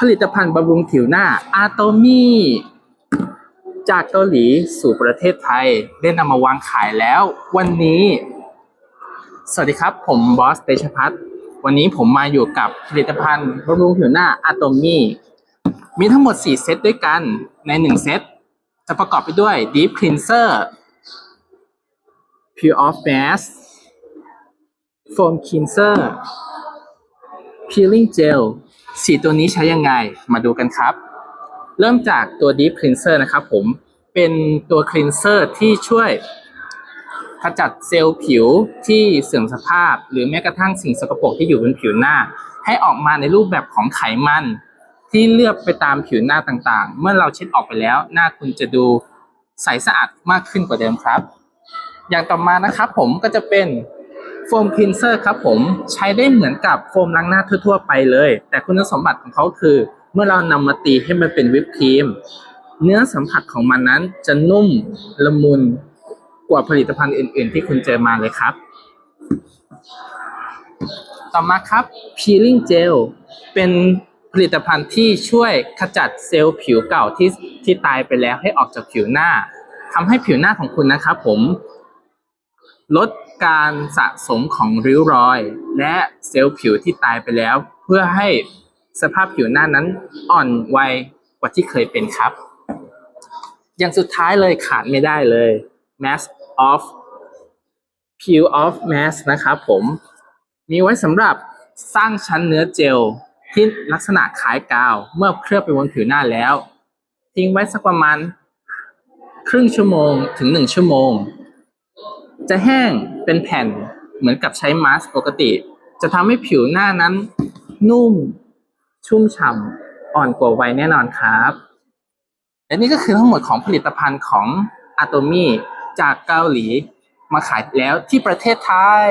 ผลิตภัณฑ์บำรุงผิวหน้าอาโตมีจากเกาหลีสู่ประเทศไทย ได้นำมาวางขายแล้ว วันนี้ สวัสดีครับ ผมบอสเตชพัฒน์วันนี้ผมมาอยู่กับผลิตภัณฑ์บำรุงผิวหน้าอาโตมีมีทั้งหมด 4 เซตด้วยกันใน 1 เซต จะประกอบไปด้วย Deep Cleanser Pure Off Mask Foam Cleanser Peeling Gel สีตัวนี้ใช้ยังไงมาดูกันครับ เริ่มจากตัว Deep Cleanser นะครับผมเป็นตัว Cleanser ที่ช่วยขจัดเซลล์ผิวที่เสื่อมสภาพ หรือแม้กระทั่งสิ่งสกปรกที่อยู่บนผิวหน้า ให้ออกมาในรูปแบบของไขมัน ที่เลือบไปตามผิวหน้าต่างๆ เมื่อเราเช็ดออกไปแล้ว หน้าคุณจะดูใสสะอาดมากขึ้นกว่าเดิมครับ อย่างต่อมานะครับผมก็จะเป็น โฟมคลีนเซอร์ครับผมใช้ได้เหมือนกับโฟมล้างหน้าทั่วๆไปเลย แต่คุณสมบัติของเขาคือ เมื่อเรานำมาตีให้มันเป็นวิปครีมเนื้อสัมผัสของมันนั้นจะนุ่มละมุนกว่าผลิตภัณฑ์อื่น ๆ ที่คุณเจอมาเลยครับ ต่อมาครับ peeling gel เป็นผลิตภัณฑ์ที่ช่วยขจัดเซลล์ผิวเก่าที่ที่ตายไปแล้วให้ออกจากผิวหน้าทำให้ผิวหน้าของคุณนะครับผมลด การสะสมของริ้วรอย และเซลล์ผิวที่ตายไปแล้ว เพื่อให้สภาพผิวหน้านั้นอ่อนวัยกว่าที่เคยเป็นครับ อย่างสุดท้ายเลยขาดไม่ได้เลย mask off peel off mask นะครับผม มีไว้สำหรับสร้างชั้นเนื้อเจลที่ลักษณะคล้ายกาว เมื่อเคลือบไปบนผิวหน้าแล้ว ทิ้งไว้สักประมาณ ครึ่งชั่วโมงถึงหนึ่งชั่วโมง จะแห้งเป็นแผ่นเหมือนกับใช้มาสก์ปกติ จะทำให้ผิวหน้านั้น นุ่ม ชุ่มฉ่ำอ่อนกว่าวัยแน่นอนครับและนี่ก็คือทั้งหมดของผลิตภัณฑ์ของอะโตมีจากเกาหลีมาขายแล้วที่ประเทศไทย